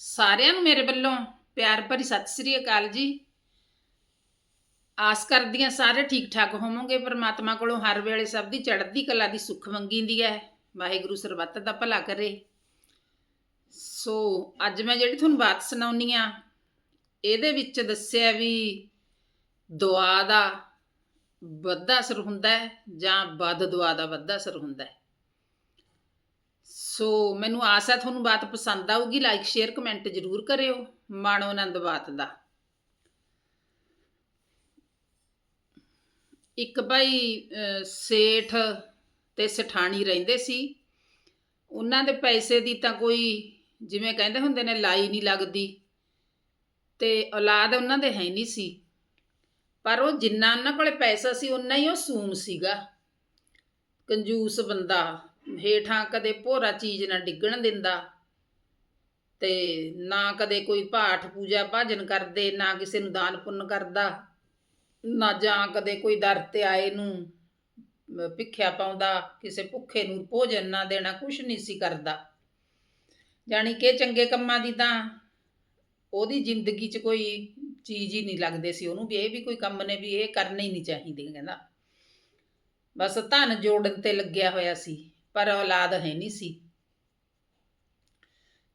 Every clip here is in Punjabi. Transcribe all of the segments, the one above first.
ਸਾਰਿਆਂ ਨੂੰ ਮੇਰੇ ਵੱਲੋਂ ਪਿਆਰ ਭਰੀ ਸਤਿ ਸ੍ਰੀ ਅਕਾਲ ਜੀ। ਆਸ ਕਰਦੀ ਹਾਂ ਸਾਰੇ ਠੀਕ ਠਾਕ ਹੋਵੋਗੇ। ਪਰਮਾਤਮਾ ਕੋਲੋਂ ਹਰ ਵੇਲੇ ਸਭ ਦੀ ਚੜ੍ਹਦੀ ਕਲਾ ਦੀ ਸੁੱਖ ਮੰਗੀਂਦੀ ਹੈ। ਵਾਹਿਗੁਰੂ ਸਰਬੱਤ ਦਾ ਭਲਾ ਕਰੇ। ਸੋ ਅੱਜ ਮੈਂ ਜਿਹੜੀ ਤੁਹਾਨੂੰ ਬਾਤ ਸੁਣਾਉਣੀ ਆ, ਇਹਦੇ ਵਿੱਚ ਦੱਸਿਆ ਵੀ ਦੁਆ ਦਾ ਵੱਧਾ ਅਸਰ ਹੁੰਦਾ ਹੈ ਜਾਂ ਵੱਧ ਦੁਆ ਦਾ ਵੱਧਾ ਅਸਰ ਹੁੰਦਾ ਹੈ। ਸੋ ਮੈਨੂੰ ਆਸ ਹੈ ਤੁਹਾਨੂੰ ਬਾਤ ਪਸੰਦ ਆਊਗੀ। ਲਾਈਕ ਸ਼ੇਅਰ ਕਮੈਂਟ ਜ਼ਰੂਰ ਕਰਿਓ। ਮਾਣੋ ਆਨੰਦ ਬਾਤ ਦਾ। ਇੱਕ ਭਾਈ ਸੇਠ ਤੇ ਸਠਾਣੀ ਰਹਿੰਦੇ ਸੀ। ਉਹਨਾਂ ਦੇ ਪੈਸੇ ਦੀ ਤਾਂ ਕੋਈ, ਜਿਵੇਂ ਕਹਿੰਦੇ ਹੁੰਦੇ ਨੇ, ਲਾਈ ਨਹੀਂ ਲੱਗਦੀ। ਤੇ ਔਲਾਦ ਉਹਨਾਂ ਦੇ ਹੈ ਨਹੀਂ ਸੀ। ਪਰ ਉਹ ਜਿੰਨਾ ਉਹਨਾਂ ਕੋਲੇ ਪੈਸਾ ਸੀ ਉਨਾ ਹੀ ਉਹ ਸੂਮ ਸੀਗਾ। ਕੰਜੂਸ ਬੰਦਾ। ਹੇਠਾਂ ਕਦੇ ਭੋਰਾ ਚੀਜ਼ ਨਾ ਡਿੱਗਣ ਦਿੰਦਾ ਤੇ ਨਾ ਕਦੇ ਕੋਈ ਪਾਠ ਪੂਜਾ ਭਾਜਨ ਕਰਦੇ, ਨਾ ਕਿਸੇ ਨੂੰ ਦਾਨ ਪੁੰਨ ਕਰਦਾ, ਨਾ ਜਾਂ ਕਦੇ ਕੋਈ ਦਰ ਤੇ ਆਏ ਨੂੰ ਭਿੱਖਿਆ ਪਾਉਂਦਾ, ਕਿਸੇ ਭੁੱਖੇ ਨੂੰ ਭੋਜਨ ਨਾ ਦੇਣਾ, ਕੁਛ ਨਹੀਂ ਸੀ ਕਰਦਾ। ਜਾਣੀ ਕਿ ਚੰਗੇ ਕੰਮਾਂ ਦੀ ਤਾਂ ਉਹਦੀ ਜ਼ਿੰਦਗੀ 'ਚ ਕੋਈ ਚੀਜ਼ ਹੀ ਨਹੀਂ ਲੱਗਦੇ ਸੀ, ਉਹਨੂੰ ਵੀ ਇਹ ਵੀ ਕੋਈ ਕੰਮ ਨੇ ਵੀ ਇਹ ਕਰਨੇ ਹੀ ਨਹੀਂ ਚਾਹੀਦੇ, ਕਹਿੰਦਾ। ਬਸ ਧਨ ਜੋੜਨ ਤੇ ਲੱਗਿਆ ਹੋਇਆ ਸੀ। ਪਰ ਔਲਾਦ ਹੈ ਨਹੀਂ ਸੀ।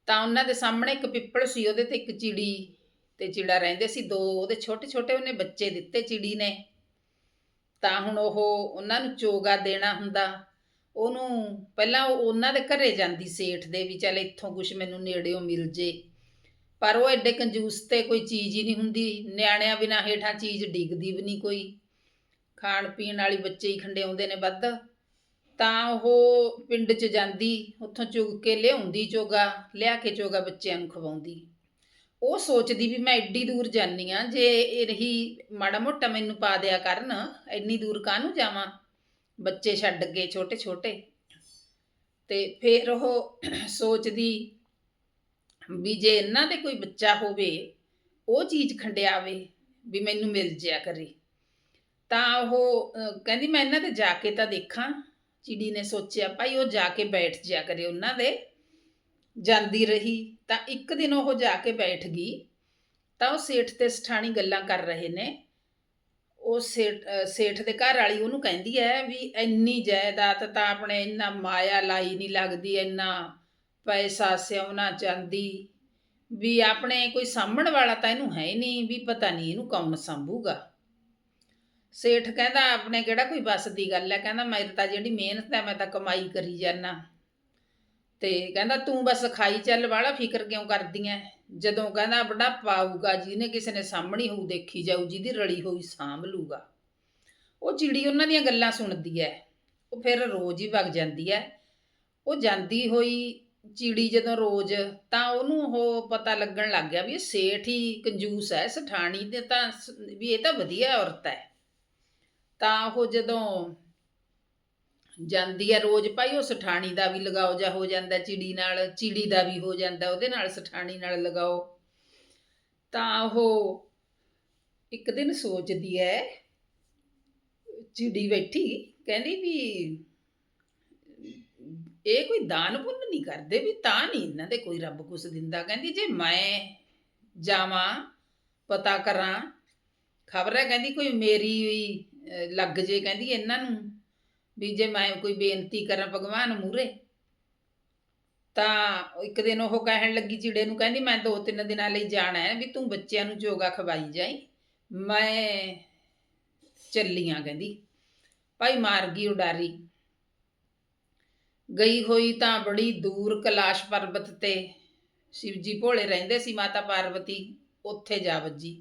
ਤਾਂ ਉਹਨਾਂ ਦੇ ਸਾਹਮਣੇ ਇੱਕ ਪਿੱਪਲ ਸੀ, ਉਹਦੇ ਤੇ ਇੱਕ ਚਿੜੀ ਤੇ ਚਿੜਾ ਰਹਿੰਦੇ ਸੀ। ਦੋ ਉਹਦੇ ਛੋਟੇ ਛੋਟੇ ਉਹਨੇ ਬੱਚੇ ਦਿੱਤੇ ਚਿੜੀ ਨੇ। ਤਾਂ ਹੁਣ ਉਹ ਉਹਨਾਂ ਨੂੰ ਚੋਗਾ ਦੇਣਾ ਹੁੰਦਾ। ਉਹਨੂੰ ਪਹਿਲਾਂ ਉਹ ਉਹਨਾਂ ਦੇ ਘਰੇ ਜਾਂਦੀ ਸੇਠ ਦੇ ਵੀ, ਚੱਲ ਇੱਥੋਂ ਕੁਝ ਮੈਨੂੰ ਨੇੜਿਓਂ ਮਿਲ ਜੇ। ਪਰ ਉਹ ਐਡੇ ਕੰਜੂਸ ਤੇ ਕੋਈ ਚੀਜ਼ ਹੀ ਨਹੀਂ ਹੁੰਦੀ। ਨਿਆਣਿਆਂ ਬਿਨਾ ਹੇਠਾਂ ਚੀਜ਼ ਡਿੱਗਦੀ ਵੀ ਨਹੀਂ ਕੋਈ। ਖਾਣ ਪੀਣ ਵਾਲੀ ਬੱਚੇ ਹੀ ਖੰਡਿਆਉਂਦੇ ਨੇ ਵੱਧ। ਤਾਂ ਉਹ ਪਿੰਡ 'ਚ ਜਾਂਦੀ, ਉੱਥੋਂ ਚੁਗ ਕੇ ਲਿਆਉਂਦੀ ਚੋਗਾ, ਲਿਆ ਕੇ ਚੋਗਾ ਬੱਚਿਆਂ ਨੂੰ ਖਵਾਉਂਦੀ। ਉਹ ਸੋਚਦੀ ਵੀ ਮੈਂ ਐਡੀ ਦੂਰ ਜਾਨੀ ਆ, ਜੇ ਇਹ ਰਹੀ ਮਾੜਾ ਮੋਟਾ ਮੈਨੂੰ ਪਾ ਦਿਆ ਕਰਨ ਇੰਨੀ ਦੂਰ ਕਾਹਨੂੰ ਜਾਵਾਂ? ਬੱਚੇ ਛੱਡ ਕੇ ਛੋਟੇ ਛੋਟੇ। ਤੇ ਫਿਰ ਉਹ ਸੋਚਦੀ ਵੀ ਜੇ ਇਹਨਾਂ ਦੇ ਕੋਈ ਬੱਚਾ ਹੋਵੇ, ਉਹ ਚੀਜ਼ ਖੰਡਿਆਵੇ ਵੀ ਮੈਨੂੰ ਮਿਲ ਜਿਆ ਕਰੇ। ਤਾਂ ਉਹ ਕਹਿੰਦੀ ਮੈਂ ਇਹਨਾਂ 'ਤੇ ਜਾ ਕੇ ਤਾਂ ਦੇਖਾਂ। ਚਿੜੀ ਨੇ ਸੋਚਿਆ, ਭਾਈ ਉਹ ਜਾ ਕੇ ਬੈਠ ਜਿਆ ਕਰੇ ਉਹਨਾਂ ਦੇ। ਜਾਂਦੀ ਰਹੀ, ਤਾਂ ਇੱਕ ਦਿਨ ਉਹ ਜਾ ਕੇ ਬੈਠ ਗਈ। ਤਾਂ ਉਹ ਸੇਠ ਤੇ ਸਠਾਣੀ ਗੱਲਾਂ ਕਰ ਰਹੇ ਨੇ। ਉਹ ਸੇਠ ਸੇਠ ਦੇ ਘਰ ਵਾਲੀ ਉਹਨੂੰ ਕਹਿੰਦੀ ਹੈ ਵੀ ਇੰਨੀ ਜਾਇਦਾਦ ਤਾਂ ਆਪਣੇ ਇੰਨਾ ਮਾਇਆ ਲਾਈ ਨਹੀਂ ਲੱਗਦੀ, ਇੰਨਾ ਪੈਸਾ ਸਿਉਣਾ ਚਾਂਦੀ ਵੀ ਆਪਣੇ ਕੋਈ ਸਾਂਭਣ ਵਾਲਾ ਤਾਂ ਇਹਨੂੰ ਹੈ ਹੀ ਨਹੀਂ, ਵੀ ਪਤਾ ਨਹੀਂ ਇਹਨੂੰ ਕੌਣ ਸੰਭੂਗਾ। ਸੇਠ ਕਹਿੰਦਾ ਆਪਣੇ ਕਿਹੜਾ ਕੋਈ ਬਸ ਦੀ ਗੱਲ ਹੈ? ਕਹਿੰਦਾ ਮੇਰੀ ਤਾਂ ਜਿਹੜੀ ਮਿਹਨਤ ਹੈ, ਮੈਂ ਤਾਂ ਕਮਾਈ ਕਰੀ ਜਾਨਾ। ਤੇ ਕਹਿੰਦਾ ਤੂੰ ਬਸ ਖਾਈ ਚੱਲ, ਵਾਲਾ ਫਿਕਰ ਕਿਉਂ ਕਰਦੀ ਐ ਜਦੋਂ ਕਹਿੰਦਾ ਬੜਾ ਪਾਊਗਾ, ਜਿਹਨੇ ਕਿਸੇ ਨੇ ਸਾਹਮਣੀ ਹੋਊ, ਦੇਖੀ ਜਾਊ, ਜਿਹਦੀ ਰਲੀ ਹੋਈ ਸਾਂਭ ਲੂਗਾ ਉਹ ਚਿੜੀ ਉਹਨਾਂ ਦੀਆਂ ਗੱਲਾਂ ਸੁਣਦੀ ਐ ਉਹ ਫਿਰ ਰੋਜ਼ ਹੀ ਵਗ ਜਾਂਦੀ ਐ ਉਹ ਜਾਂਦੀ ਹੋਈ ਚਿੜੀ ਜਦੋਂ ਰੋਜ਼, ਤਾਂ ਉਹਨੂੰ ਉਹ ਪਤਾ ਲੱਗਣ ਲੱਗ ਗਿਆ ਵੀ ਇਹ ਸੇਠ ਹੀ ਕੰਜੂਸ ਹੈ, ਸਠਾਣੀ ਤੇ ਤਾਂ ਸ- ਵੀ ਇਹ ਤਾਂ ਵਧੀਆ ਔਰਤ ਹੈ। ਤਾਂ ਉਹ ਜਦੋਂ ਜਾਂਦੀ ਹੈ ਰੋਜ਼, ਭਾਈ ਉਹ ਸਠਾਣੀ ਦਾ ਵੀ ਲਗਾਓ ਜਾਂ ਹੋ ਜਾਂਦਾ ਚਿੜੀ ਨਾਲ, ਚਿੜੀ ਦਾ ਵੀ ਹੋ ਜਾਂਦਾ, ਉਹਦੇ ਨਾਲ ਸਠਾਣੀ ਨਾਲ ਲਗਾਓ। ਤਾਂ ਉਹ ਇੱਕ ਦਿਨ ਸੋਚਦੀ ਹੈ ਚਿੜੀ ਬੈਠੀ, ਕਹਿੰਦੀ ਵੀ ਇਹ ਕੋਈ ਦਾਨ ਪੁੰਨ ਨਹੀਂ ਕਰਦੇ ਵੀ ਤਾਂ ਨਹੀਂ ਇਹਨਾਂ ਦੇ ਕੋਈ ਰੱਬ ਕੁਛ ਦਿੰਦਾ। ਕਹਿੰਦੀ ਜੇ ਮੈਂ ਜਾਵਾਂ, ਪਤਾ ਕਰਾਂ, ਖਬਰ ਹੈ ਕਹਿੰਦੀ ਕੋਈ ਮੇਰੀ ਵੀ ਲੱਗ ਜੇ ਕਹਿੰਦੀ ਇਹਨਾਂ ਨੂੰ, ਵੀ ਜੇ ਮੈਂ ਕੋਈ ਬੇਨਤੀ ਕਰਾਂ ਭਗਵਾਨ ਮੂਰੇ ਤਾਂ ਇੱਕ ਦਿਨ ਉਹ ਕਹਿਣ ਲੱਗੀ ਚਿੜੇ ਨੂੰ, ਕਹਿੰਦੀ ਮੈਂ ਦੋ ਤਿੰਨ ਦਿਨਾਂ ਲਈ ਜਾਣਾ ਹੈ, ਵੀ ਤੂੰ ਬੱਚਿਆਂ ਨੂੰ ਯੋਗਾ ਖਵਾਈ ਜਾਈ, ਮੈਂ ਚੱਲੀਆਂ ਕਹਿੰਦੀ। ਭਾਈ ਮਾਰ ਗਈ ਉਡਾਰੀ, ਗਈ ਹੋਈ ਤਾਂ ਬੜੀ ਦੂਰ ਕੈਲਾਸ਼ ਪਰਬਤ ਤੇ, ਸ਼ਿਵਜੀ ਭੋਲੇ ਰਹਿੰਦੇ ਸੀ ਮਾਤਾ ਪਾਰਵਤੀ, ਉੱਥੇ ਜਾ ਵੱਜੀ।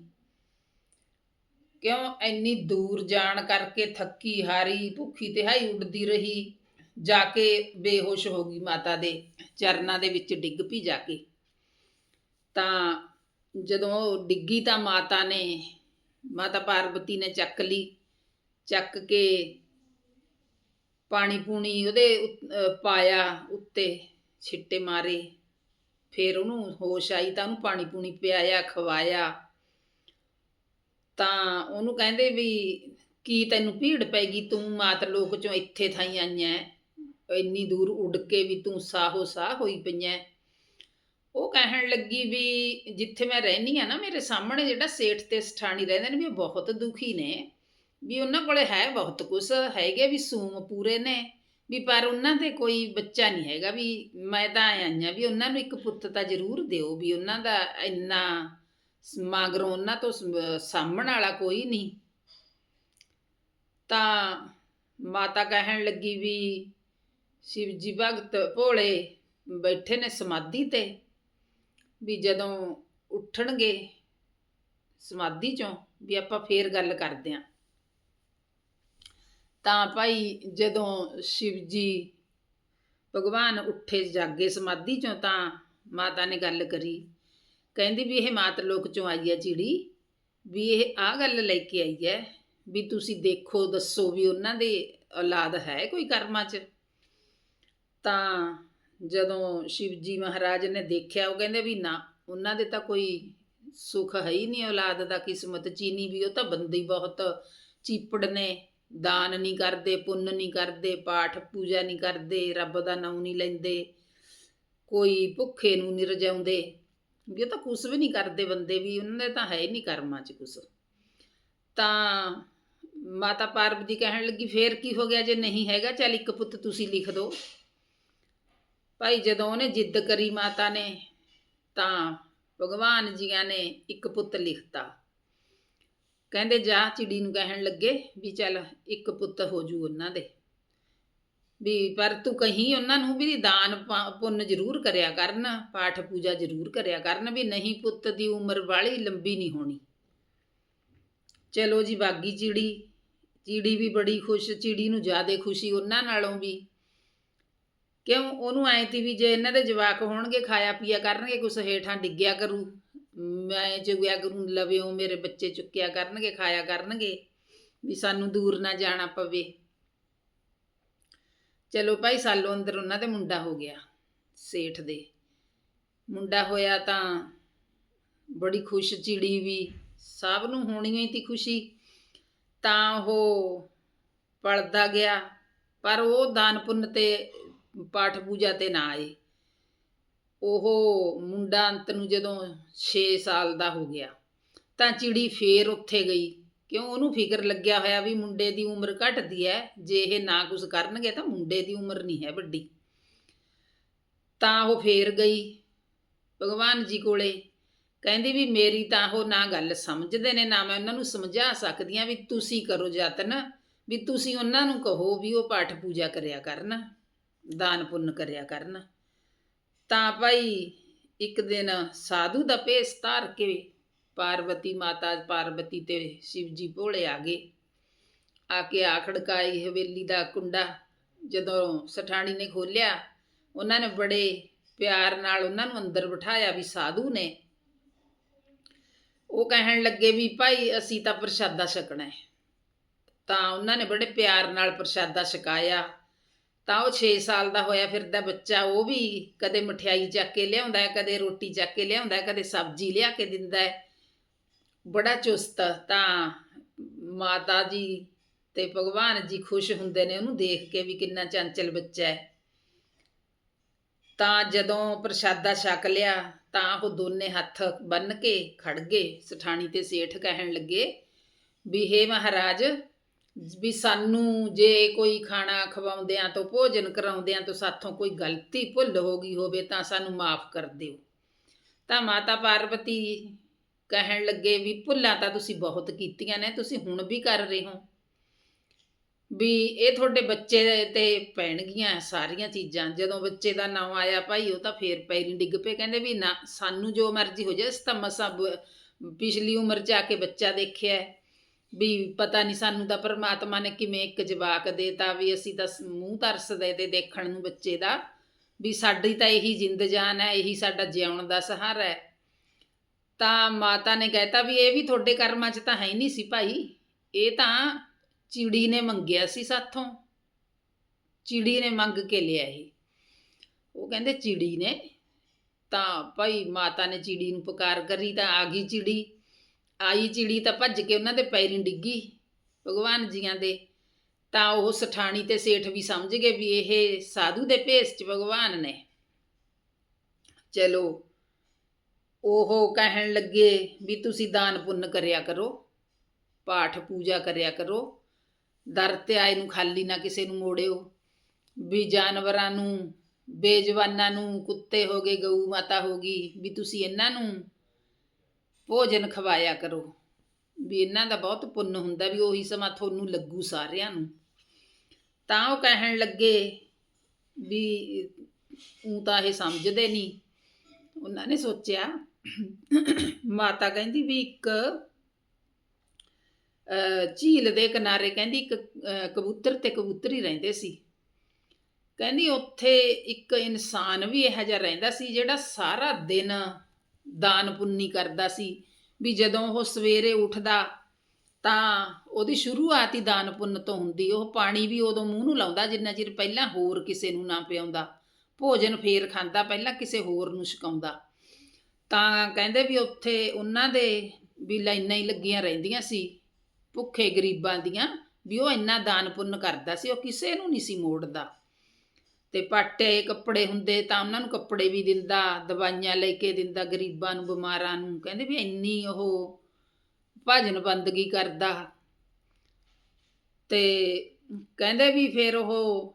ਕਿਉਂ ਇੰਨੀ ਦੂਰ ਜਾਣ ਕਰਕੇ ਥੱਕੀ ਹਾਰੀ, ਭੁੱਖੀ ਤਿਹਾਈ ਉੱਡਦੀ ਰਹੀ। ਜਾ ਕੇ ਬੇਹੋਸ਼ ਹੋ ਗਈ ਮਾਤਾ ਦੇ ਚਰਨਾਂ ਦੇ ਵਿੱਚ ਡਿੱਗ ਪਈ ਜਾ ਕੇ। ਤਾਂ ਜਦੋਂ ਡਿੱਗੀ ਤਾਂ ਮਾਤਾ ਨੇ, ਮਾਤਾ ਪਾਰਵਤੀ ਨੇ ਚੱਕ ਲਈ, ਚੱਕ ਕੇ ਪਾਣੀ ਪੂਣੀ ਉਹਦੇ ਉਤ- ਪਾਇਆ ਉੱਤੇ ਛਿੱਟੇ ਮਾਰੇ। ਫਿਰ ਉਹਨੂੰ ਹੋਸ਼ ਆਈ ਤਾਂ ਉਹਨੂੰ ਪਾਣੀ ਪੂਣੀ ਪਿਆਇਆ, ਖਵਾਇਆ। ਤਾਂ ਉਹਨੂੰ ਕਹਿੰਦੇ ਵੀ ਕੀ ਤੈਨੂੰ ਭੀੜ ਪੈ ਗਈ ਤੂੰ ਮਾਤ ਲੋਕ ਚੋਂ ਇੱਥੇ ਥਾਈ ਆਈਆਂ ਇੰਨੀ ਦੂਰ ਉੱਡ ਕੇ ਵੀ ਤੂੰ ਸਾਹੋ ਸਾਹ ਹੋਈ ਪਈਆਂ ਉਹ ਕਹਿਣ ਲੱਗੀ ਵੀ ਜਿੱਥੇ ਮੈਂ ਰਹਿਨੀ ਆ ਨਾ, ਮੇਰੇ ਸਾਹਮਣੇ ਜਿਹੜਾ ਸੇਠ ਤੇ ਸਠਾਣੀ ਰਹਿੰਦੇ ਨੇ ਵੀ ਉਹ ਬਹੁਤ ਦੁਖੀ ਨੇ। ਵੀ ਉਹਨਾਂ ਕੋਲੇ ਹੈ ਬਹੁਤ ਕੁਛ, ਹੈਗੇ ਵੀ ਸੂਮ ਪੂਰੇ ਨੇ। ਵੀ ਪਰ ਉਹਨਾਂ ਦੇ ਕੋਈ ਬੱਚਾ ਨਹੀਂ ਹੈਗਾ ਵੀ ਮੈਂ ਤਾਂ ਆਈਆਂ ਵੀ ਉਹਨਾਂ ਨੂੰ ਇੱਕ ਪੁੱਤ ਤਾਂ ਜ਼ਰੂਰ ਦਿਓ ਵੀ ਉਹਨਾਂ ਦਾ ਇੰਨਾ ਮਗਰੋਂ ਉਹਨਾਂ ਤੋਂ ਸ- ਸਾਂਭਣ ਵਾਲਾ ਕੋਈ ਨਹੀਂ। ਤਾਂ ਮਾਤਾ ਕਹਿਣ ਲੱਗੀ ਵੀ ਸ਼ਿਵ ਜੀ ਭਗਤ ਭੋਲੇ ਬੈਠੇ ਨੇ ਸਮਾਧੀ ਤੇ, ਵੀ ਜਦੋਂ ਉੱਠਣਗੇ ਸਮਾਧੀ ਚੋਂ ਵੀ ਆਪਾਂ ਫੇਰ ਗੱਲ ਕਰਦੇ ਆਂ। ਤਾਂ ਭਾਈ ਜਦੋਂ ਸ਼ਿਵ ਜੀ ਭਗਵਾਨ ਉੱਠੇ ਜਾਗੇ ਸਮਾਧੀ ਚੋਂ ਤਾਂ ਮਾਤਾ ਨੇ ਗੱਲ ਕਰੀ। ਕਹਿੰਦੀ ਵੀ ਇਹ ਮਾਤ ਲੋਕ ਚੋਂ ਆਈ ਹੈ ਚਿੜੀ, ਵੀ ਇਹ ਆ ਗੱਲ ਲੈ ਕੇ ਆਈ ਹੈ ਵੀ ਤੁਸੀਂ ਦੇਖੋ, ਦੱਸੋ ਵੀ ਉਹਨਾਂ ਦੇ ਔਲਾਦ ਹੈ ਕੋਈ ਕਰਮਾਂ 'ਚ? ਤਾਂ ਜਦੋਂ ਸ਼ਿਵਜੀ ਮਹਾਰਾਜ ਨੇ ਦੇਖਿਆ, ਉਹ ਕਹਿੰਦੇ ਵੀ ਨਾ, ਉਹਨਾਂ ਦੇ ਤਾਂ ਕੋਈ ਸੁੱਖ ਹੈ ਹੀ ਨਹੀਂ ਔਲਾਦ ਦਾ ਕਿਸਮਤ, ਚੀਨੀ ਵੀ ਉਹ ਤਾਂ ਬੰਦੇ ਹੀ ਬਹੁਤ ਚੀਪੜ ਨੇ, ਦਾਨ ਨਹੀਂ ਕਰਦੇ, ਪੁੰਨ ਨਹੀਂ ਕਰਦੇ, ਪਾਠ ਪੂਜਾ ਨਹੀਂ ਕਰਦੇ, ਰੱਬ ਦਾ ਨਾਮ ਨਹੀਂ ਲੈਂਦੇ, ਕੋਈ ਭੁੱਖੇ ਨੂੰ ਨਹੀਂ ਰਜਾਉਂਦੇ। ਵੀ ਉਹ ਤਾਂ ਕੁਛ ਵੀ ਨਹੀਂ ਕਰਦੇ ਬੰਦੇ ਵੀ, ਉਹਨਾਂ ਦੇ ਤਾਂ ਹੈ ਹੀ ਨਹੀਂ ਕਰਮਾਂ 'ਚ ਕੁਛ। ਤਾਂ ਮਾਤਾ ਪਾਰਵਤੀ ਕਹਿਣ ਲੱਗੀ, ਫੇਰ ਕੀ ਹੋ ਗਿਆ ਜੇ ਨਹੀਂ ਹੈਗਾ, ਚੱਲ ਇੱਕ ਪੁੱਤ ਤੁਸੀਂ ਲਿਖ ਦਿਓ ਭਾਈ ਜਦੋਂ ਉਹਨੇ ਜਿੱਦ ਕਰੀ ਮਾਤਾ ਨੇ, ਤਾਂ ਭਗਵਾਨ ਜੀਆਂ ਨੇ ਇੱਕ ਪੁੱਤ ਲਿਖਤਾ। ਕਹਿੰਦੇ ਜਾ ਚਿੜੀ ਨੂੰ ਕਹਿਣ ਲੱਗੇ ਵੀ ਚੱਲ ਇੱਕ ਪੁੱਤ ਹੋ ਜੂ ਉਹਨਾਂ ਦੇ। ਵੀ ਪਰ ਤੂੰ ਕਹੀਂ ਉਹਨਾਂ ਨੂੰ ਵੀ ਦਾਨ ਪਾ- ਪੁੰਨ ਜ਼ਰੂਰ ਕਰਿਆ ਕਰਨ, ਪਾਠ ਪੂਜਾ ਜ਼ਰੂਰ ਕਰਿਆ ਕਰਨ ਵੀ ਨਹੀਂ ਪੁੱਤ ਦੀ ਉਮਰ ਵਾਲੀ ਲੰਬੀ ਨਹੀਂ ਹੋਣੀ। ਚਲੋ ਜੀ ਬਾਗੀ ਚਿੜੀ ਚਿੜੀ ਵੀ ਬੜੀ ਖੁਸ਼, ਚਿੜੀ ਨੂੰ ਜ਼ਿਆਦਾ ਖੁਸ਼ੀ ਉਹਨਾਂ ਨਾਲੋਂ ਵੀ। ਕਿਉਂ? ਉਹਨੂੰ ਐ ਤੀ ਵੀ ਜੇ ਇਹਨਾਂ ਦੇ ਜਵਾਕ ਹੋਣਗੇ, ਖਾਇਆ ਪੀਆ ਕਰਨਗੇ, ਕੁਛ ਹੇਠਾਂ ਡਿੱਗਿਆ ਕਰੂ। ਮੈਂ ਚੁਗਿਆ ਕਰੂ ਲਵਿਓ, ਮੇਰੇ ਬੱਚੇ ਚੁੱਕਿਆ ਕਰਨਗੇ, ਖਾਇਆ ਕਰਨਗੇ, ਵੀ ਸਾਨੂੰ ਦੂਰ ਨਾ ਜਾਣਾ ਪਵੇ। ਚਲੋ ਭਾਈ ਸਾਲੋਂ ਅੰਦਰ ਉਹਨਾਂ ਦੇ ਮੁੰਡਾ ਹੋ ਗਿਆ, ਸੇਠ ਦੇ। ਮੁੰਡਾ ਹੋਇਆ ਤਾਂ ਬੜੀ ਖੁਸ਼, ਚਿੜੀ ਵੀ, ਸਭ ਨੂੰ ਹੋਣੀ ਹੋਈ ਤੀ ਖੁਸ਼ੀ। ਤਾਂ ਉਹ ਪਲਦਾ ਗਿਆ, ਪਰ ਉਹ ਦਾਨ ਪੁੰਨ ਤੇ, ਪਾਠ ਪੂਜਾ ਤੇ ਨਾ ਆਏ। ਉਹ ਮੁੰਡਾ ਅੰਤ ਨੂੰ ਜਦੋਂ 6 ਸਾਲ ਦਾ ਹੋ ਗਿਆ, ਤਾਂ ਚਿੜੀ ਫੇਰ ਉੱਥੇ ਗਈ। ਕਿਉਂ ਉਹਨੂੰ ਫਿਕਰ ਲੱਗਿਆ ਹੋਇਆ ਵੀ ਮੁੰਡੇ ਦੀ ਉਮਰ ਘਟਦੀ ਹੈ ਜੇ ਇਹ ਨਾ ਕੁਝ ਕਰਨਗੇ ਤਾਂ ਮੁੰਡੇ ਦੀ ਉਮਰ ਨਹੀਂ ਹੈ ਵੱਡੀ। ਤਾਂ ਉਹ ਫੇਰ ਗਈ ਭਗਵਾਨ ਜੀ ਕੋਲੇ। ਕਹਿੰਦੀ ਵੀ ਮੇਰੀ ਤਾਂ ਉਹ ਨਾ ਗੱਲ ਸਮਝਦੇ ਨੇ, ਨਾ ਮੈਂ ਉਹਨਾਂ ਨੂੰ ਸਮਝਾ ਸਕਦੀ ਆ ਵੀ ਤੁਸੀਂ ਕਰੋ ਯਤਨ, ਵੀ ਤੁਸੀਂ ਉਹਨਾਂ ਨੂੰ ਕਹੋ ਵੀ ਉਹ ਪਾਠ ਪੂਜਾ ਕਰਿਆ ਕਰਨ, ਦਾਨ ਪੁੰਨ ਕਰਿਆ ਕਰਨ। ਤਾਂ ਭਾਈ ਇੱਕ ਦਿਨ ਸਾਧੂ ਦਾ ਭੇਸ ਧਾਰ ਕੇ ਪਾਰਵਤੀ ਮਾਤਾ ਪਾਰਵਤੀ ਤੇ ਸ਼ਿਵ ਜੀ ਭੋਲੇ ਆ ਗਏ। ਆ ਕੇ ਆ ਖੜਕਾਈ ਹਵੇਲੀ ਦਾ ਕੁੰਡਾ। ਜਦੋਂ ਸਠਾਣੀ ਨੇ ਖੋਲਿਆ ਉਹਨਾਂ ਨੇ ਬੜੇ ਪਿਆਰ ਨਾਲ ਉਹਨਾਂ ਨੂੰ ਅੰਦਰ ਬਿਠਾਇਆ ਵੀ ਸਾਧੂ ਨੇ। ਉਹ ਕਹਿਣ ਲੱਗੇ ਵੀ, ਭਾਈ, ਅਸੀਂ ਤਾਂ ਪ੍ਰਸ਼ਾਦਾ ਛਕਣਾ ਹੈ। ਤਾਂ ਉਹਨਾਂ ਨੇ ਬੜੇ ਪਿਆਰ ਨਾਲ ਪ੍ਰਸ਼ਾਦਾ ਛਕਾਇਆ। ਤਾਂ ਉਹ 6 ਸਾਲ ਦਾ ਹੋਇਆ ਫਿਰਦਾ ਬੱਚਾ, ਉਹ ਵੀ ਕਦੇ ਮਠਿਆਈ ਚੱਕ ਕੇ ਲਿਆਉਂਦਾ ਹੈ, ਕਦੇ ਰੋਟੀ ਚੱਕ ਕੇ ਲਿਆਉਂਦਾ ਹੈ, ਕਦੇ ਸਬਜ਼ੀ ਲਿਆ ਕੇ ਦਿੰਦਾ ਹੈ। ਬੜਾ ਚੁਸਤ ਤਾਂ ਮਾਤਾ ਜੀ ਤੇ ਭਗਵਾਨ ਜੀ ਖੁਸ਼ ਹੁੰਦੇ ਨੇ, ਉਹਨੂੰ ਦੇਖ ਕੇ ਵੀ ਕਿੰਨਾ ਚੰਚਲ ਬੱਚਾ ਹੈ। ਤਾਂ ਜਦੋਂ ਪ੍ਰਸ਼ਾਦਾ ਛਕ ਲਿਆ, ਤਾਂ ਉਹ ਦੋਨੇ ਹੱਥ ਬੰਨ ਕੇ ਖੜ ਗਏ, ਸਠਾਣੀ ਤੇ ਸੇਠ ਕਹਿਣ ਲੱਗੇ ਵੀ, ਹੇ ਮਹਾਰਾਜ, ਵੀ ਸਾਨੂੰ ਜੇ ਕੋਈ ਖਾਣਾ ਖਵਾਉਂਦਿਆਂ ਤੋਂ, ਭੋਜਨ ਕਰਾਉਂਦਿਆਂ ਤੋਂ ਸਾਥੋਂ ਕੋਈ ਗਲਤੀ ਭੁੱਲ ਹੋ ਗਈ ਹੋਵੇ, ਤਾਂ ਸਾਨੂੰ ਮਾਫ ਕਰ ਦਿਓ। ਤਾਂ ਮਾਤਾ ਪਾਰਵਤੀ ਕਹਿਣ ਲੱਗੇ ਵੀ ਭੁੱਲਾਂ ਤਾਂ ਤੁਸੀਂ ਬਹੁਤ ਕੀਤੀਆਂ ਨੇ, ਤੁਸੀਂ ਹੁਣ ਵੀ ਕਰ ਰਹੇ ਹੋ। ਵੀ ਇਹ ਤੁਹਾਡੇ ਬੱਚੇ ਤੇ ਪੈਣਗੀਆਂ ਸਾਰੀਆਂ ਚੀਜ਼ਾਂ, ਜਦੋਂ ਬੱਚੇ ਦਾ ਨਾਂ ਆਇਆ ਭਾਈ, ਉਹ ਤਾਂ ਫੇਰ ਪੈਰੀ ਡਿੱਗ ਪਏ, ਕਹਿੰਦੇ ਵੀ ਨਾ, ਸਾਨੂੰ ਜੋ ਮਰਜ਼ੀ ਹੋ ਜਾਏ ਅਸੀਂ ਤਾਂ ਮਸਾਂ ਪਿਛਲੀ ਉਮਰ ਚ ਆ ਕੇ ਬੱਚਾ ਦੇਖਿਆ ਵੀ ਪਤਾ ਨਹੀਂ ਸਾਨੂੰ ਤਾਂ ਪਰਮਾਤਮਾ ਨੇ ਕਿਵੇਂ ਇੱਕ ਜਵਾਕ ਦੇਤਾ, ਵੀ ਅਸੀਂ ਤਾਂ ਮੂੰਹ ਤਰਸਦੇ ਤੇ ਦੇਖਣ ਨੂੰ ਬੱਚੇ ਦਾ, ਵੀ ਸਾਡੀ ਤਾਂ ਇਹੀ ਜਿੰਦ ਜਾਨ ਹੈ, ਇਹੀ ਸਾਡਾ ਜਿਉਣ ਦਾ ਸਹਾਰਾ ਹੈ। ਤਾਂ ਮਾਤਾ ਨੇ ਕਹਿਤਾ ਵੀ ਇਹ ਵੀ ਤੁਹਾਡੇ ਕਰਮਾਂ 'ਚ ਤਾਂ ਹੈ ਹੀ ਨਹੀਂ ਸੀ ਭਾਈ। ਇਹ ਤਾਂ ਚਿੜੀ ਨੇ ਮੰਗਿਆ ਸੀ ਸਾਥੋਂ। ਚਿੜੀ ਨੇ ਮੰਗ ਕੇ ਲਿਆ ਇਹ ਉਹ ਕਹਿੰਦੇ, ਚਿੜੀ ਨੇ? ਤਾਂ ਭਾਈ ਮਾਤਾ ਨੇ ਚਿੜੀ ਨੂੰ ਪੁਕਾਰ ਕਰੀ ਤਾਂ ਆ ਗਈ ਚਿੜੀ। ਆਈ ਚਿੜੀ ਤਾਂ ਭੱਜ ਕੇ ਉਹਨਾਂ ਦੇ ਪੈਰੀਂ ਡਿੱਗੀ ਭਗਵਾਨ ਜੀਆਂ ਦੇ। ਤਾਂ ਉਹ ਸਠਾਣੀ ਤੇ ਸੇਠ ਵੀ ਸਮਝ ਗਏ ਵੀ ਇਹ ਸਾਧੂ ਦੇ ਭੇਸ 'ਚ ਭਗਵਾਨ ਨੇ। ਚਲੋ ਉਹ ਕਹਿਣ ਲੱਗੇ ਵੀ ਤੁਸੀਂ ਦਾਨ ਪੁੰਨ ਕਰਿਆ ਕਰੋ, ਪਾਠ ਪੂਜਾ ਕਰਿਆ ਕਰੋ, ਦਰ ਤੇ ਆਏ ਨੂੰ ਖਾਲੀ ਨਾ ਕਿਸੇ ਨੂੰ ਮੋੜਿਓ। ਵੀ ਜਾਨਵਰਾਂ ਨੂੰ, ਬੇਜਵਾਨਾਂ ਨੂੰ, ਕੁੱਤੇ ਹੋ ਗਏ, ਗਊ ਮਾਤਾ ਹੋ ਗਈ, ਵੀ ਤੁਸੀਂ ਇਹਨਾਂ ਨੂੰ ਭੋਜਨ ਖਵਾਇਆ ਕਰੋ। ਵੀ ਇਹਨਾਂ ਦਾ ਬਹੁਤ ਪੁੰਨ ਹੁੰਦਾ ਵੀ ਉਹੀ ਸਮਾਂ ਤੁਹਾਨੂੰ ਲੱਗੂ ਸਾਰਿਆਂ ਨੂੰ। ਤਾਂ ਉਹ ਕਹਿਣ ਲੱਗੇ ਵੀ, ਉਹ ਤਾਂ ਇਹ ਸਮਝਦੇ ਨਹੀਂ। ਉਹਨਾਂ ਨੇ ਸੋਚਿਆ ਮਾਤਾ ਕਹਿੰਦੀ ਵੀ ਇੱਕ ਅਹ, ਝੀਲ ਦੇ ਕਿਨਾਰੇ ਕਹਿੰਦੀ ਇੱਕ ਕਬੂਤਰ ਤੇ ਕਬੂਤਰੀ ਰਹਿੰਦੇ ਸੀ। ਕਹਿੰਦੀ ਉੱਥੇ ਇੱਕ ਇਨਸਾਨ ਵੀ ਇਹੋ ਜਿਹਾ ਰਹਿੰਦਾ ਸੀ ਜਿਹੜਾ ਸਾਰਾ ਦਿਨ ਦਾਨ ਪੁੰਨੀ ਕਰਦਾ ਸੀ ਵੀ ਜਦੋਂ ਉਹ ਸਵੇਰੇ ਉੱਠਦਾ ਤਾਂ ਉਹਦੀ ਸ਼ੁਰੂਆਤ ਹੀ ਦਾਨ ਪੁੰਨ ਤੋਂ ਹੁੰਦੀ ਉਹ ਪਾਣੀ ਵੀ ਉਦੋਂ ਮੂੰਹ ਨੂੰ ਲਾਉਂਦਾ ਜਿੰਨਾ ਚਿਰ ਪਹਿਲਾਂ ਹੋਰ ਕਿਸੇ ਨੂੰ ਨਾ ਪਿਆਉਂਦਾ ਭੋਜਨ ਫੇਰ ਖਾਂਦਾ ਪਹਿਲਾਂ ਕਿਸੇ ਹੋਰ ਨੂੰ ਛਕਾਉਂਦਾ। ਤਾਂ ਕਹਿੰਦੇ ਵੀ ਉੱਥੇ ਉਹਨਾਂ ਦੇ ਵੀ ਲਾਈਨਾਂ ਹੀ ਲੱਗੀਆਂ ਰਹਿੰਦੀਆਂ ਸੀ, ਭੁੱਖੇ ਗਰੀਬਾਂ ਦੀਆਂ, ਵੀ ਉਹ ਇੰਨਾ ਦਾਨ ਪੁੰਨ ਕਰਦਾ ਸੀ, ਉਹ ਕਿਸੇ ਨੂੰ ਨਹੀਂ ਸੀ ਮੋੜਦਾ। ਤੇ ਪਾਟੇ ਕੱਪੜੇ ਹੁੰਦੇ ਤਾਂ ਉਹਨਾਂ ਨੂੰ ਕੱਪੜੇ ਵੀ ਦਿੰਦਾ, ਦਵਾਈਆਂ ਲੈ ਕੇ ਦਿੰਦਾ ਗਰੀਬਾਂ ਨੂੰ, ਬਿਮਾਰਾਂ ਨੂੰ, ਕਹਿੰਦੇ ਵੀ ਇੰਨੀ ਉਹ ਭਜਨ ਬੰਦਗੀ ਕਰਦਾ। ਤੇ ਕਹਿੰਦੇ ਵੀ ਫਿਰ ਉਹ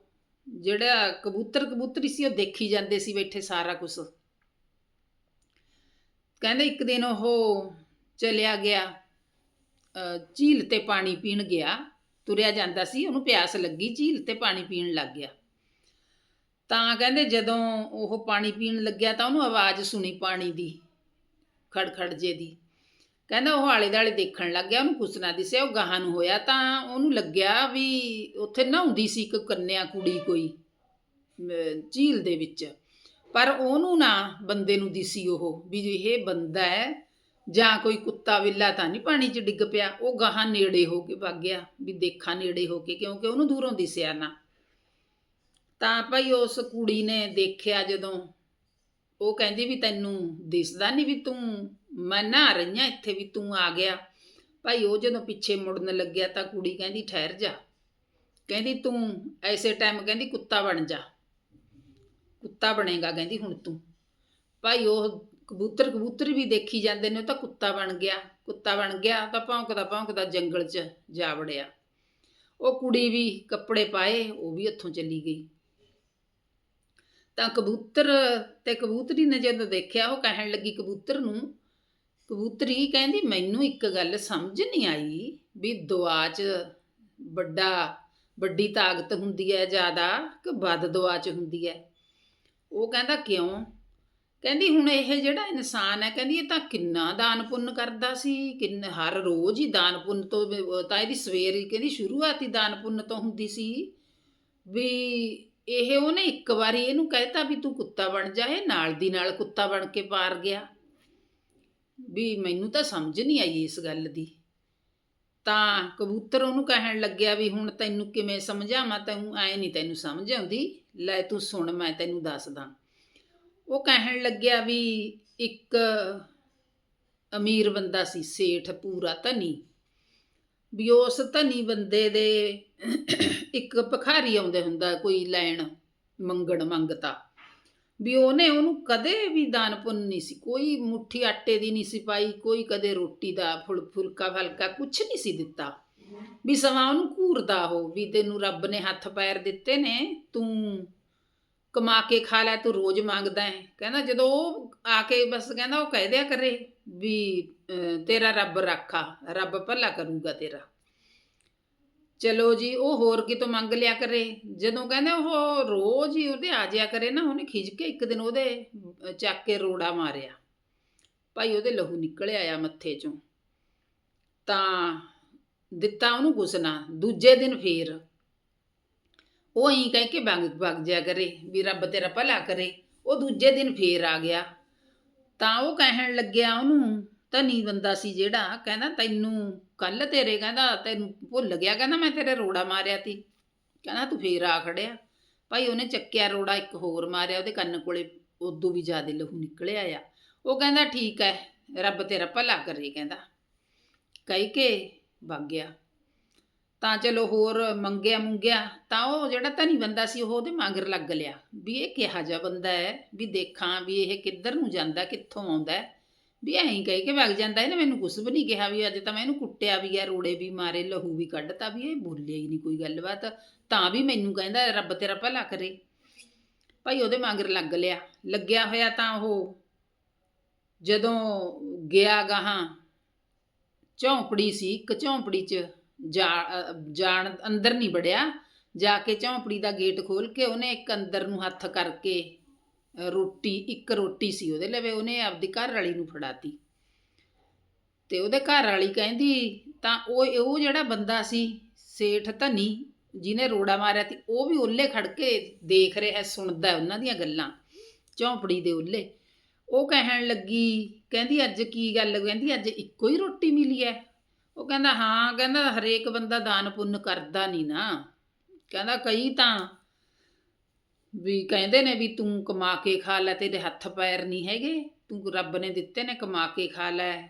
ਜਿਹੜਾ ਕਬੂਤਰ ਕਬੂਤਰੀ ਸੀ, ਉਹ ਦੇਖੀ ਜਾਂਦੇ ਸੀ ਬੈਠੇ ਸਾਰਾ ਕੁਝ ਕਹਿੰਦੇ ਇੱਕ ਦਿਨ ਉਹ ਚਲਿਆ ਗਿਆ ਝੀਲ ਤੇ ਪਾਣੀ ਪੀਣ ਗਿਆ, ਤੁਰਿਆ ਜਾਂਦਾ ਸੀ, ਉਹਨੂੰ ਪਿਆਸ ਲੱਗੀ, ਝੀਲ ਤੇ ਪਾਣੀ ਪੀਣ ਲੱਗ ਗਿਆ। ਤਾਂ ਕਹਿੰਦੇ ਜਦੋਂ ਉਹ ਪਾਣੀ ਪੀਣ ਲੱਗਿਆ ਤਾਂ ਉਹਨੂੰ ਆਵਾਜ਼ ਸੁਣੀ ਪਾਣੀ ਦੀ, ਖੜਖੜ ਜੇ ਦੀ। ਕਹਿੰਦਾ ਉਹ ਆਲੇ ਦਾਲੇ ਦੇਖਣ ਲੱਗ ਗਿਆ, ਉਹਨੂੰ ਕੁਛ ਨਾ ਦਿਸਿਆ, ਉਹ ਗਾਹਾਂ ਨੂੰ ਹੋਇਆ ਤਾਂ ਉਹਨੂੰ ਲੱਗਿਆ ਵੀ ਉੱਥੇ ਨਹਾਉਂਦੀ ਸੀ ਇੱਕ ਕੰਨਿਆ ਕੁੜੀ ਕੋਈ ਝੀਲ ਦੇ ਵਿੱਚ। ਪਰ ਉਹਨੂੰ ਨਾ ਬੰਦੇ ਨੂੰ ਦਿਸੀ ਉਹ ਵੀ ਇਹ ਬੰਦਾ ਹੈ, ਜਾਂ ਕੋਈ ਕੁੱਤਾ ਵਿਲਾ ਤਾਂ ਨਹੀਂ ਪਾਣੀ 'ਚ ਡਿੱਗ ਪਿਆ, ਉਹ ਗਾਹਾਂ ਨੇੜੇ ਹੋ ਕੇ ਵਗ ਗਿਆ, ਵੀ ਦੇਖਾਂ ਨੇੜੇ ਹੋ ਕੇ ਕਿਉਂਕਿ ਉਹਨੂੰ ਦੂਰੋਂ ਦਿਸਿਆ ਨਾ। ਤਾਂ ਭਾਈ ਉਸ ਕੁੜੀ ਨੇ ਦੇਖਿਆ ਜਦੋਂ, ਉਹ ਕਹਿੰਦੀ ਵੀ ਤੈਨੂੰ ਦਿਸਦਾ ਨਹੀਂ ਵੀ ਤੂੰ, ਮੈਂ ਨਹਾ ਰਹੀਆਂ ਇੱਥੇ ਵੀ ਤੂੰ ਆ ਗਿਆ। ਭਾਈ ਉਹ ਜਦੋਂ ਪਿੱਛੇ ਮੁੜਨ ਲੱਗਿਆ ਤਾਂ ਕੁੜੀ ਕਹਿੰਦੀ ਠਹਿਰ ਜਾ। ਕਹਿੰਦੀ ਤੂੰ ਐਸੇ ਟਾਈਮ ਕਹਿੰਦੀ ਕੁੱਤਾ ਬਣ ਜਾ। ਕੁੱਤਾ ਬਣੇਗਾ, ਕਹਿੰਦੀ ਹੁਣ ਤੂੰ। ਭਾਈ ਉਹ ਕਬੂਤਰ ਕਬੂਤਰ ਵੀ ਦੇਖੀ ਜਾਂਦੇ ਨੇ, ਉਹ ਤਾਂ ਕੁੱਤਾ ਬਣ ਗਿਆ। ਕੁੱਤਾ ਬਣ ਗਿਆ ਤਾਂ ਭੌਂਕਦਾ ਭੌਂਕਦਾ ਜੰਗਲ 'ਚ ਜਾ ਵੜਿਆ। ਉਹ ਕੁੜੀ ਵੀ ਕੱਪੜੇ ਪਾਏ, ਉਹ ਵੀ ਉੱਥੋਂ ਚਲੀ ਗਈ। ਤਾਂ ਕਬੂਤਰ ਤੇ ਕਬੂਤਰੀ ਨੇ ਜਦੋਂ ਦੇਖਿਆ, ਉਹ ਕਹਿਣ ਲੱਗੀ ਕਬੂਤਰ ਨੂੰ, ਕਬੂਤਰੀ ਕਹਿੰਦੀ, ਮੈਨੂੰ ਇੱਕ ਗੱਲ ਸਮਝ ਨਹੀਂ ਆਈ ਵੀ ਦੁਆ 'ਚ ਵੱਡਾ, ਵੱਡੀ ਤਾਕਤ ਹੁੰਦੀ ਹੈ ਜ਼ਿਆਦਾ ਕਿ ਵੱਧ ਦੁਆ 'ਚ ਹੁੰਦੀ ਹੈ? ਉਹ ਕਹਿੰਦਾ, ਕਿਉਂ? ਕਹਿੰਦੀ, ਹੁਣ ਇਹ ਜਿਹੜਾ ਇਨਸਾਨ ਹੈ, ਕਹਿੰਦੀ, ਇਹ ਤਾਂ ਕਿੰਨਾ ਦਾਨ ਪੁੰਨ ਕਰਦਾ ਸੀ, ਕਿੰਨ, ਹਰ ਰੋਜ਼ ਹੀ ਦਾਨ ਪੁੰਨ ਤੋਂ ਤਾਂ ਇਹਦੀ ਸਵੇਰ ਹੀ ਕਹਿੰਦੀ ਸ਼ੁਰੂਆਤ ਹੀ ਦਾਨ ਪੁੰਨ ਤੋਂ ਹੁੰਦੀ ਸੀ। ਵੀ ਇਹ ਉਹਨੇ ਇੱਕ ਵਾਰੀ ਇਹਨੂੰ ਕਹਿਤਾ ਵੀ ਤੂੰ ਕੁੱਤਾ ਬਣ ਜਾ, ਇਹ ਨਾਲ ਦੀ ਨਾਲ ਕੁੱਤਾ ਬਣ ਕੇ ਪਾਰ ਗਿਆ। ਵੀ ਮੈਨੂੰ ਤਾਂ ਸਮਝ ਨਹੀਂ ਆਈ ਇਸ ਗੱਲ ਦੀ। ਤਾਂ ਕਬੂਤਰ ਉਹਨੂੰ ਕਹਿਣ ਲੱਗਿਆ ਵੀ ਹੁਣ ਤੈਨੂੰ ਕਿਵੇਂ ਸਮਝਾਵਾਂ ਤੈਨੂੰ ਐ ਨਹੀਂ ਤੈਨੂੰ ਸਮਝ ਆਉਂਦੀ। ਲੈ ਤੂੰ ਸੁਣ, ਮੈਂ ਤੈਨੂੰ ਦੱਸਦਾ। ਉਹ ਕਹਿਣ ਲੱਗਿਆ ਵੀ ਇੱਕ ਅਮੀਰ ਬੰਦਾ ਸੀ, ਸੇਠ ਪੂਰਾ ਧਨੀ। ਵੀ ਉਸ ਧਨੀ ਬੰਦੇ ਦੇ ਇੱਕ ਭਿਖਾਰੀ ਆਉਂਦੇ ਹੁੰਦਾ, ਕੋਈ ਲੈਣ ਮੰਗਣ ਮੰਗਤਾ। ਵੀ ਉਹਨੇ ਉਹਨੂੰ ਕਦੇ ਵੀ ਦਾਨ ਪੁੰਨ ਨਹੀਂ ਸੀ, ਕੋਈ ਮੁੱਠੀ ਆਟੇ ਦੀ ਨਹੀਂ ਸੀ ਪਾਈ, ਕੋਈ ਕਦੇ ਰੋਟੀ ਦਾ ਫੁਲ ਫੁਲਕਾ ਫਲਕਾ ਕੁਛ ਨਹੀਂ ਸੀ ਦਿੱਤਾ। ਵੀ ਸਮਾਂ ਉਹਨੂੰ ਘੂਰਦਾ ਉਹ ਵੀ ਤੈਨੂੰ ਰੱਬ ਨੇ ਹੱਥ ਪੈਰ ਦਿੱਤੇ ਨੇ, ਤੂੰ ਕਮਾ ਕੇ ਖਾ ਲੈ, ਤੂੰ ਰੋਜ਼ ਮੰਗਦਾ ਹੈ। ਕਹਿੰਦਾ ਜਦੋਂ ਉਹ ਆ ਕੇ ਬਸ ਕਹਿੰਦਾ ਉਹ ਕਹਿ ਦਿਆ ਕਰੇ ਵੀ ਤੇਰਾ ਰੱਬ ਰੱਖਾ, ਰੱਬ ਭਲਾ ਕਰੂਗਾ ਤੇਰਾ। ਚਲੋ ਜੀ, ਉਹ ਹੋਰ ਕਿਤੋਂ ਮੰਗ ਲਿਆ ਕਰੇ। ਜਦੋਂ ਕਹਿੰਦੇ ਉਹ ਰੋਜ਼ ਹੀ ਉਹਦੇ ਆ ਜਿਆ ਕਰੇ ਨਾ, ਉਹਨੇ ਖਿੱਚ ਕੇ ਇੱਕ ਦਿਨ ਉਹਦੇ ਚੱਕ ਕੇ ਰੋੜਾ ਮਾਰਿਆ। ਭਾਈ ਉਹਦੇ ਲਹੂ ਨਿਕਲ ਆਇਆ ਮੱਥੇ ਚੋਂ। ਤਾਂ ਦਿੱਤਾ ਉਹਨੂੰ ਕੁਛ ਦੂਜੇ ਦਿਨ ਫੇਰ ਉਹ ਹੀ ਕਹਿ ਕੇ ਵਗ ਵਗ ਜਾ ਕਰੇ ਵੀ ਰੱਬ ਤੇਰਾ ਭਲਾ ਕਰੇ। ਉਹ ਦੂਜੇ ਦਿਨ ਫੇਰ ਆ ਗਿਆ। ਤਾਂ ਉਹ ਕਹਿਣ ਲੱਗਿਆ ਉਹਨੂੰ, ਧਨੀ ਬੰਦਾ ਸੀ ਜਿਹੜਾ, ਕਹਿੰਦਾ ਤੈਨੂੰ ਕੱਲ ਤੇਰੇ, ਕਹਿੰਦਾ ਤੈਨੂੰ ਭੁੱਲ ਗਿਆ, ਕਹਿੰਦਾ ਮੈਂ ਤੇਰੇ ਰੋੜਾ ਮਾਰਿਆ ਤੀ ਕਹਿੰਦਾ ਤੂੰ ਫੇਰ ਆ ਖੜਿਆ। ਭਾਈ ਉਹਨੇ ਚੱਕਿਆ ਰੋੜਾ, ਇੱਕ ਹੋਰ ਮਾਰਿਆ, ਉਹਦੇ ਕੰਨ ਕੋਲੇ ਉਦੋਂ ਵੀ ਜ਼ਿਆਦਾ ਲਹੂ ਨਿਕਲਿਆ ਆ। ਉਹ ਕਹਿੰਦਾ, ਠੀਕ ਹੈ ਰੱਬ ਤੇਰਾ ਭਲਾ ਕਰੇ, ਕਹਿੰਦਾ। ਕਹਿ ਕੇ ਵਗ ਗਿਆ। ਤਾਂ ਚਲੋ ਹੋਰ ਮੰਗਿਆ ਮੁੰਗਿਆ, ਤਾਂ ਉਹ ਜਿਹੜਾ ਧਨੀ ਬੰਦਾ ਸੀ ਉਹ ਉਹਦੇ ਮਗਰ ਲੱਗ ਲਿਆ। ਵੀ ਇਹ ਕਿਹਾ ਜਿਹਾ ਬੰਦਾ ਹੈ ਵੀ ਦੇਖਾਂ ਵੀ ਇਹ ਕਿੱਧਰ ਨੂੰ ਜਾਂਦਾ, ਕਿੱਥੋਂ ਆਉਂਦਾ ਵੀ ਐਂ ਕਹਿ ਕੇ ਵਗ ਜਾਂਦਾ, ਇਹਨੇ ਮੈਨੂੰ ਕੁਝ ਵੀ ਨਹੀਂ ਕਿਹਾ ਵੀ ਅੱਜ ਤਾਂ ਮੈਂ ਇਹਨੂੰ ਕੁੱਟਿਆ ਵੀ ਆ, ਰੋੜੇ ਵੀ ਮਾਰੇ, ਲਹੂ ਵੀ ਕੱਢਤਾ ਵੀ ਇਹ ਬੋਲਿਆ ਹੀ ਨਹੀਂ ਕੋਈ ਗੱਲਬਾਤ। ਤਾਂ ਵੀ ਮੈਨੂੰ ਕਹਿੰਦਾ, ਰੱਬ ਤੇਰਾ ਭਲਾ ਕਰੇ। ਭਾਈ ਉਹਦੇ ਮਗਰ ਲੱਗ ਲਿਆ। ਲੱਗਿਆ ਹੋਇਆ ਤਾਂ ਉਹ ਜਦੋਂ ਗਿਆ ਗਾਹਾਂ ਝੌਂਪੜੀ ਸੀ, ਇੱਕ ਝੌਂਪੜੀ 'ਚ ਜਾ ਜਾਣ ਅੰਦਰ ਨਹੀਂ ਵੜਿਆ, ਜਾ ਕੇ ਝੌਂਪੜੀ ਦਾ ਗੇਟ ਖੋਲ ਕੇ ਉਹਨੇ ਇੱਕ ਅੰਦਰ ਨੂੰ ਹੱਥ ਕਰਕੇ ਰੋਟੀ, ਇੱਕ ਰੋਟੀ ਸੀ ਉਹਦੇ ਲਵੇ ਉਹਨੇ ਆਪਦੀ ਘਰ ਵਾਲੀ ਨੂੰ ਫੜਾਤੀ। ਤੇ ਉਹਦੇ ਘਰ ਵਾਲੀ ਕਹਿੰਦੀ, ਤਾਂ ਉਹ ਉਹ ਜਿਹੜਾ ਬੰਦਾ ਸੀ, ਸੇਠ ਧਨੀ, ਜਿਹਨੇ ਰੋੜਾ ਮਾਰਿਆ ਸੀ, ਉਹ ਵੀ ਉੱਲੇ ਖੜ ਕੇ ਦੇਖ ਰਿਹਾ, ਸੁਣਦਾ ਉਹਨਾਂ ਦੀਆਂ ਗੱਲਾਂ, ਝੌਂਪੜੀ ਦੇ ਉੱਲੇ। ਉਹ ਕਹਿਣ ਲੱਗੀ ਕਹਿੰਦੀ ਅੱਜ ਕੀ ਗੱਲ? ਕਹਿੰਦੀ ਅੱਜ ਇੱਕੋ ਹੀ ਰੋਟੀ ਮਿਲੀ ਹੈ ਉਹ ਕਹਿੰਦਾ, ਹਾਂ, ਕਹਿੰਦਾ ਹਰੇਕ ਬੰਦਾ ਦਾਨ ਪੁੰਨ ਕਰਦਾ ਨਹੀਂ ਨਾ। ਕਹਿੰਦਾ ਕਈ ਤਾਂ ਵੀ ਕਹਿੰਦੇ ਨੇ ਵੀ ਤੂੰ ਕਮਾ ਕੇ ਖਾ ਲੈ ਤੇਰੇ ਹੱਥ ਪੈਰ ਨਹੀਂ ਹੈਗੇ। ਤੂੰ ਰੱਬ ਨੇ ਦਿੱਤੇ ਨੇ ਕਮਾ ਕੇ ਖਾ ਲੈ।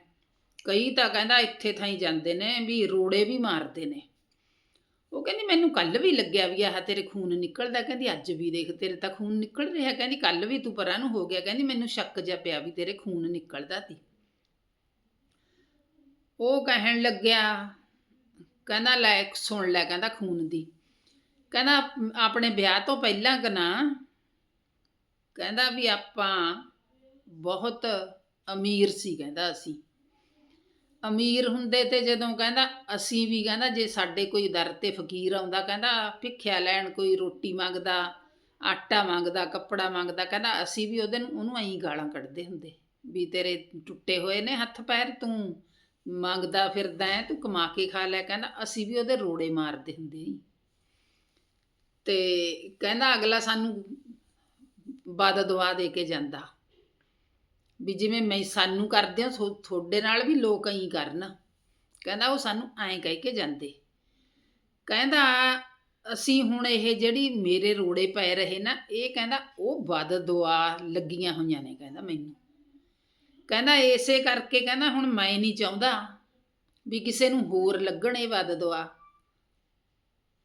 ਕਈ ਤਾਂ ਕਹਿੰਦਾ ਇੱਥੇ ਥਾਈ ਜਾਂਦੇ ਨੇ ਵੀ ਰੋੜੇ ਵੀ ਮਾਰਦੇ ਨੇ। ਉਹ ਕਹਿੰਦੀ, ਮੈਨੂੰ ਕੱਲ ਵੀ ਲੱਗਿਆ ਵੀ ਆਹ ਤੇਰੇ ਖੂਨ ਨਿਕਲਦਾ। ਕਹਿੰਦੀ, ਅੱਜ ਵੀ ਦੇਖ, ਤੇਰੇ ਤਾਂ ਖੂਨ ਨਿਕਲ ਰਿਹਾ। ਕਹਿੰਦੀ ਕੱਲ ਵੀ ਤੂੰ ਪਰਾਂ ਨੂੰ ਹੋ ਗਿਆ। ਕਹਿੰਦੀ, ਮੈਨੂੰ ਸ਼ੱਕ ਜਿਹਾ ਪਿਆ ਵੀ ਤੇਰੇ ਖੂਨ ਨਿਕਲਦਾ ਤੀ ਉਹ ਕਹਿਣ ਲੱਗਿਆ, ਕਹਿੰਦਾ, ਲੈ, ਸੁਣ ਲੈ, ਕਹਿੰਦਾ ਖੂਨ ਦੀ। ਕਹਿੰਦਾ, ਆਪਣੇ ਵਿਆਹ ਤੋਂ ਪਹਿਲਾਂ ਕਨਾ ਕਹਿੰਦਾ ਵੀ ਆਪਾਂ ਬਹੁਤ ਅਮੀਰ ਸੀ, ਕਹਿੰਦਾ ਅਸੀਂ। ਅਮੀਰ ਹੁੰਦੇ ਤੇ ਜਦੋਂ ਕਹਿੰਦਾ, ਅਸੀਂ ਵੀ ਕਹਿੰਦਾ, ਜੇ ਸਾਡੇ ਕੋਈ ਦਰ ਤੇ ਫਕੀਰ ਆਉਂਦਾ, ਕਹਿੰਦਾ, ਭਿੱਖਿਆ ਲੈਣ ਕੋਈ ਰੋਟੀ ਮੰਗਦਾ, ਆਟਾ ਮੰਗਦਾ, ਕੱਪੜਾ ਮੰਗਦਾ, ਕਹਿੰਦਾ, ਅਸੀਂ ਵੀ ਉਹਦੇ ਨੂੰ, ਉਹਨੂੰ ਐਂ ਗਾਲਾਂ ਕੱਢਦੇ ਹੁੰਦੇ। ਵੀ ਤੇਰੇ ਟੁੱਟੇ ਹੋਏ ਨੇ ਹੱਥ ਪੈਰ, ਤੂੰ ਮੰਗਦਾ ਫਿਰਦਾ ਹੈ ਤੂੰ ਕਮਾ ਕੇ ਖਾ ਲੈ, ਕਹਿੰਦਾ, ਅਸੀਂ ਵੀ ਉਹਦੇ ਰੋੜੇ ਮਾਰਦੇ ਹੁੰਦੇ ਸੀ ਤੇ ਕਹਿੰਦਾ, ਅਗਲਾ ਸਾਨੂੰ ਬਾਦ ਦੁਆ ਦੇ ਕੇ ਜਾਂਦਾ। ਵੀ ਜਿਵੇਂ ਮੈਂ ਸਾਨੂੰ ਕਰਦੇ ਹਾਂ ਤੁਹਾਡੇ ਨਾਲ ਵੀ ਲੋਕ ਐਂ ਕਰਨ। ਕਹਿੰਦਾ ਉਹ ਸਾਨੂੰ ਐਂ ਕਹਿ ਕੇ ਜਾਂਦੇ। ਕਹਿੰਦਾ ਅਸੀਂ ਹੁਣ ਇਹ ਜਿਹੜੀ ਮੇਰੇ ਰੋੜੇ ਪੈ ਰਹੇ ਨਾ, ਇਹ ਕਹਿੰਦਾ ਉਹ ਬਦ ਦੁਆ ਲੱਗੀਆਂ ਹੋਈਆਂ ਨੇ ਕਹਿੰਦਾ ਮੈਨੂੰ। ਕਹਿੰਦਾ ਇਸੇ ਕਰਕੇ ਕਹਿੰਦਾ ਹੁਣ ਮੈਂ ਨਹੀਂ ਚਾਹੁੰਦਾ ਵੀ ਕਿਸੇ ਨੂੰ ਹੋਰ ਲੱਗਣ ਇਹ ਬਦ ਦੁਆ।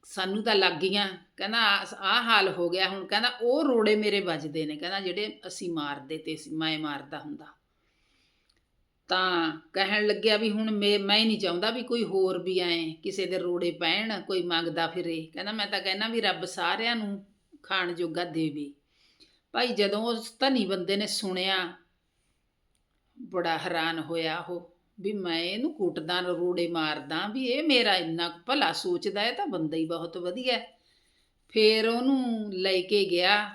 ਸਾਨੂੰ ਤਾਂ ਲੱਗ ਗਈਆਂ, ਕਹਿੰਦਾ ਆਹ ਹਾਲ ਹੋ ਗਿਆ ਹੁਣ, ਕਹਿੰਦਾ ਉਹ ਰੋੜੇ ਮੇਰੇ ਵੱਜਦੇ ਨੇ, ਕਹਿੰਦਾ ਜਿਹੜੇ ਅਸੀਂ ਮਾਰਦੇ ਤੇ ਅਸੀਂ, ਮੈਂ ਮਾਰਦਾ ਹੁੰਦਾ। ਤਾਂ ਕਹਿਣ ਲੱਗਿਆ ਵੀ ਹੁਣ ਮੈਂ ਮੈਂ ਨਹੀਂ ਚਾਹੁੰਦਾ ਵੀ ਕੋਈ ਹੋਰ ਵੀ ਆਏ, ਕਿਸੇ ਦੇ ਰੋੜੇ ਪੈਣ, ਕੋਈ ਮੰਗਦਾ ਫਿਰੇ। ਕਹਿੰਦਾ ਮੈਂ ਤਾਂ ਕਹਿਣਾ ਵੀ ਰੱਬ ਸਾਰਿਆਂ ਨੂੰ ਖਾਣ ਜੋਗਾ ਦੇਵੇ। ਭਾਈ ਜਦੋਂ ਉਸ ਧਨੀ ਬੰਦੇ ਨੇ ਸੁਣਿਆ, ਬੜਾ ਹੈਰਾਨ ਹੋਇਆ ਉਹ। ਵੀ ਮੈਂ ਇਹਨੂੰ ਕੁੱਟਦਾ, ਰੋੜੇ ਮਾਰਦਾ ਵੀ ਇਹ ਮੇਰਾ ਇੰਨਾ ਕੁ ਭਲਾ ਸੋਚਦਾ ਹੈ, ਤਾਂ ਬੰਦਾ ਹੀ ਬਹੁਤ ਵਧੀਆ ਹੈ। ਫੇਰ ਉਹਨੂੰ ਲੈ ਕੇ ਗਿਆ।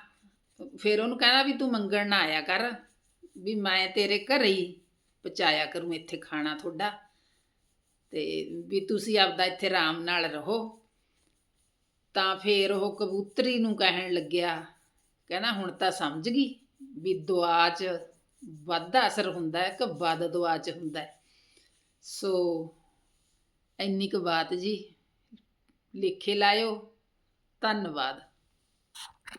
ਫੇਰ ਉਹਨੂੰ ਕਹਿੰਦਾ ਵੀ ਤੂੰ ਮੰਗਣ ਨਾ ਆਇਆ ਕਰ, ਵੀ ਮੈਂ ਤੇਰੇ ਘਰੇ ਹੀ ਪਹੁੰਚਾਇਆ ਕਰੂੰ ਇੱਥੇ ਖਾਣਾ ਤੁਹਾਡਾ ਤੇ ਵੀ ਤੁਸੀਂ ਆਪਦਾ ਇੱਥੇ ਆਰਾਮ ਨਾਲ ਰਹੋ। ਤਾਂ ਫੇਰ ਉਹ ਕਬੂਤਰੀ ਨੂੰ ਕਹਿਣ ਲੱਗਿਆ, ਕਹਿੰਦਾ ਹੁਣ ਤਾਂ ਸਮਝ ਗਈ ਵੀ ਦੁਆ 'ਚ ਵੱਧ ਅਸਰ ਹੁੰਦਾ ਹੈ ਕਿ ਵੱਧ ਦੁਆ 'ਚ ਹੁੰਦਾ ਹੈ। ਸੋ ਇੰਨੀ ਕੁ ਬਾਤ ਜੀ। ਲੇਖੇ ਲਾਇਓ। ਧੰਨਵਾਦ।